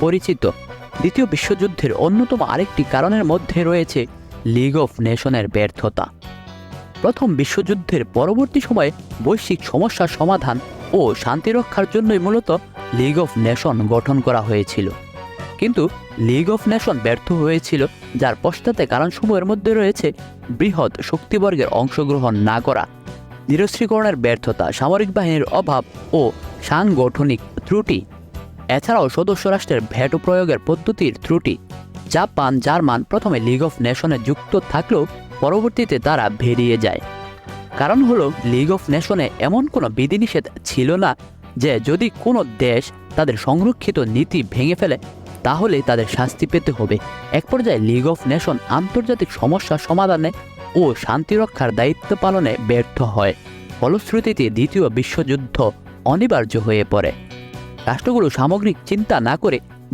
পরিচিত। দ্বিতীয় বিশ্বযুদ্ধের অন্যতম আরেকটি কারণের মধ্যে রয়েছে লিগ অফ নেশনের ব্যর্থতা। প্রথম বিশ্বযুদ্ধের পরবর্তী সময়ে বৈশ্বিক সমস্যার সমাধান ও শান্তি রক্ষার জন্যই মূলত লিগ অফ নেশন গঠন করা হয়েছিল। কিন্তু লিগ অফ নেশন ব্যর্থ হয়েছিল, যার পশ্চাতে কারণসমূহের মধ্যে রয়েছে বৃহৎ শক্তিবর্গের অংশগ্রহণ না করা, নিরস্ত্রীকরণের ব্যর্থতা, সামরিক বাহিনীর অভাব ও সাংগঠনিক ত্রুটি। এছাড়াও সদস্য রাষ্ট্রের ভ্যাটো প্রয়োগের পদ্ধতির ত্রুটি। জাপান, জার্মান প্রথমে লিগ অফ নেশনে যুক্ত থাকলেও পরবর্তীতে তারা বেরিয়ে যায়। কারণ হলো লিগ অফ নেশনে এমন কোনো বিধিনিষেধ ছিল না যে যদি কোনো দেশ তাদের সংরক্ষিত নীতি ভেঙে ফেলে, তাহলে তাদের শাস্তি পেতে হবে। এক পর্যায়ে লিগ অফ নেশন আন্তর্জাতিক সমস্যা সমাধানে ও শান্তি রক্ষার দায়িত্ব পালনে ব্যর্থ হয়। ফলশ্রুতিতে দ্বিতীয় বিশ্বযুদ্ধ অনিবার্য হয়ে পড়ে। রাষ্ট্রগুলো সামগ্রিক চিন্তা না করে